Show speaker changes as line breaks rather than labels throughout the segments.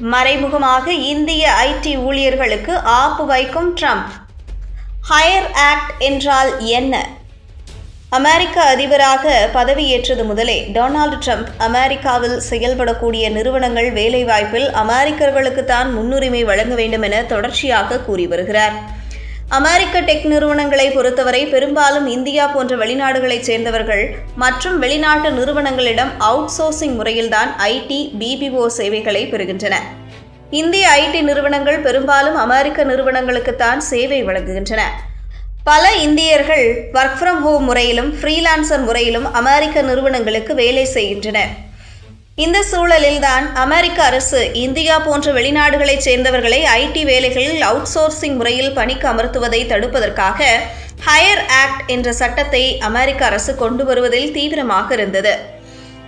மறைமுகமாக இந்திய ஐடி ஊழியர்களுக்கு ஆப்பு வைக்கும் ட்ரம்ப். ஹையர் ஆக்ட் என்றால் என்ன? அமெரிக்க அதிபராக பதவியேற்றது முதலே டொனால்டு ட்ரம்ப் அமெரிக்காவில் செயல்படக்கூடிய நிறுவனங்கள் வேலைவாய்ப்பில் அமெரிக்கர்களுக்கு தான் முன்னுரிமை வழங்க வேண்டும் என தொடர்ச்சியாக கூறி வருகிறார். அமெரிக்க டெக் நிறுவனங்களை பொறுத்தவரை பெரும்பாலும் இந்தியா போன்ற வெளிநாடுகளைச் சேர்ந்தவர்கள் மற்றும் வெளிநாட்டு நிறுவனங்களிடம் அவுட் சோர்சிங் முறையில்தான் ஐடி பிபிஓ சேவைகளை பெறுகின்றன. இந்திய ஐடி நிறுவனங்கள் பெரும்பாலும் அமெரிக்க நிறுவனங்களுக்குத்தான் சேவை வழங்குகின்றன. பல இந்தியர்கள் ஒர்க் ஃப்ரம் ஹோம் முறையிலும் ஃப்ரீலான்சர் முறையிலும் அமெரிக்க நிறுவனங்களுக்கு வேலை செய்கின்றனர். இந்த சூழலில்தான் அமெரிக்க அரசு இந்தியா போன்ற வெளிநாடுகளைச் சேர்ந்தவர்களை ஐடி வேலைகளில் அவுட் சோர்சிங் முறையில் பணிக்கு அமர்த்துவதை தடுப்பதற்காக ஹையர் ஆக்ட் என்ற சட்டத்தை அமெரிக்க அரசு கொண்டு வருவதில் தீவிரமாக இருந்தது.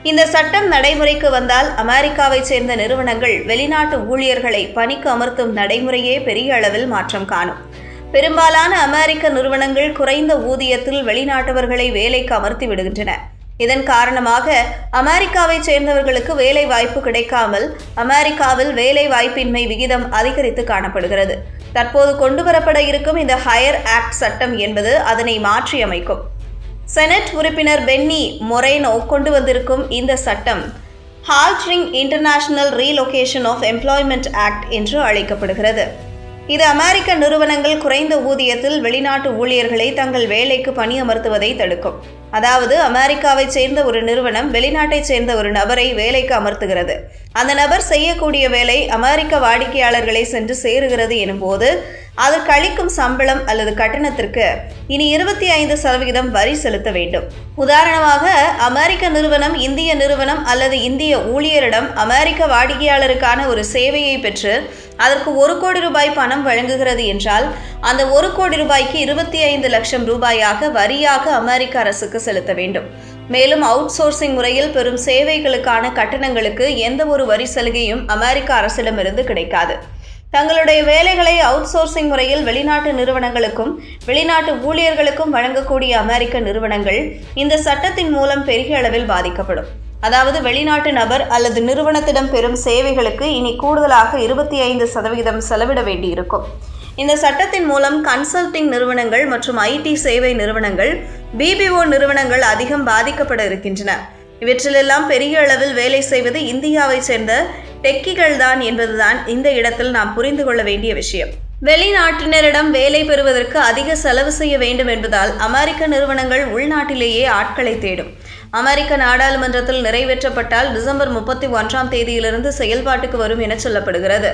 இந்த சட்டம் நடைமுறைக்கு வந்தால் அமெரிக்காவைச் சேர்ந்த நிறுவனங்கள் வெளிநாட்டு ஊழியர்களை பணிக்கு அமர்த்தும் நடைமுறையே பெரிய அளவில் மாற்றம் காணும். பெரும்பாலான அமெரிக்க நிறுவனங்கள் குறைந்த ஊதியத்தில் வெளிநாட்டவர்களை வேலைக்கு அமர்த்தி விடுகின்றன. இதன் காரணமாக அமெரிக்காவைச் சேர்ந்தவர்களுக்கு வேலை வாய்ப்பு கிடைக்காமல் அமெரிக்காவில் வேலை வாய்ப்பின்மை விகிதம் அதிகரித்து காணப்படுகிறது. தற்போது கொண்டுவரப்பட இருக்கும் இந்த ஹையர் ஆக்ட் சட்டம் என்பது அதனை மாற்றியமைக்கும். செனட் உறுப்பினர் பென்னி மொரேனோ கொண்டு வந்திருக்கும் இந்த சட்டம் halting international relocation of employment act என்று அழைக்கப்படுகிறது. இது அமெரிக்க நிறுவனங்கள் குறைந்த ஊதியத்தில் வெளிநாட்டு ஊழியர்களை தங்கள் வேலைக்கு பணியமர்த்துவதை தடுக்கும். அதாவது அமெரிக்காவைச் சேர்ந்த ஒரு நிறுவனம் வெளிநாட்டைச் சேர்ந்த ஒரு நபரை வேலைக்கு அமர்த்துகிறது. அந்த நபர் செய்யக்கூடிய வேலை அமெரிக்க வாடிக்கையாளர்களை சென்று சேருகிறது எனும்போது அதற்கு அளிக்கும் சம்பளம் அல்லது கட்டணத்திற்கு இனி இருபத்தி ஐந்து சதவிகிதம் வரி செலுத்த வேண்டும். உதாரணமாக அமெரிக்க நிறுவனம் இந்திய நிறுவனம் அல்லது இந்திய ஊழியரிடம் அமெரிக்க வாடிக்கையாளருக்கான ஒரு சேவையை பெற்று அதற்கு ஒரு கோடி ரூபாய் பணம் வழங்குகிறது என்றால் அந்த ஒரு கோடி ரூபாய்க்கு இருபத்தி ஐந்து லட்சம் ரூபாயாக வரியாக அமெரிக்க அரசுக்கு செலுத்த வேண்டும். மேலும் அவுட் சோர்சிங் முறையில் பெறும் சேவைகளுக்கான கட்டணங்களுக்கு எந்த ஒரு வரி சலுகையும் அமெரிக்க அரசிடமிருந்து கிடைக்காது. தங்களுடைய வேலைகளை அவுட் சோர்சிங் முறையில் வெளிநாட்டு நிறுவனங்களுக்கும் வெளிநாட்டு ஊழியர்களுக்கும் வழங்கக்கூடிய அமெரிக்க நிறுவனங்கள் இந்த சட்டத்தின் மூலம் பெரிய அளவில் பாதிக்கப்படும். அதாவது வெளிநாட்டு நபர் அல்லது நிறுவனத்திடம் பெறும் சேவைகளுக்கு இனி கூடுதலாக இருபத்தி ஐந்து சதவிகிதம் செலவிட வேண்டியிருக்கும். இந்த சட்டத்தின் மூலம் கன்சல்டிங் நிறுவனங்கள் மற்றும் ஐடி சேவை நிறுவனங்கள் பிபிஓ நிறுவனங்கள் அதிகம் பாதிக்கப்பட இருக்கின்றன. இவற்றிலெல்லாம் பெரிய அளவில் வேலை செய்வது இந்தியாவைச் சேர்ந்த டெக்கிகள் தான் என்பதுதான் இந்த இடத்தில் நாம் புரிந்து கொள்ள வேண்டிய விஷயம். வெளிநாட்டினரிடம் வேலை பெறுவதற்கு அதிக செலவு செய்ய வேண்டும் என்பதால் அமெரிக்க நிறுவனங்கள் உள்நாட்டிலேயே ஆட்களை தேடும். அமெரிக்க நாடாளுமன்றத்தில் நிறைவேற்றப்பட்டால் டிசம்பர் முப்பத்தி ஒன்றாம் தேதியிலிருந்து செயல்பாட்டுக்கு வரும் என சொல்லப்படுகிறது.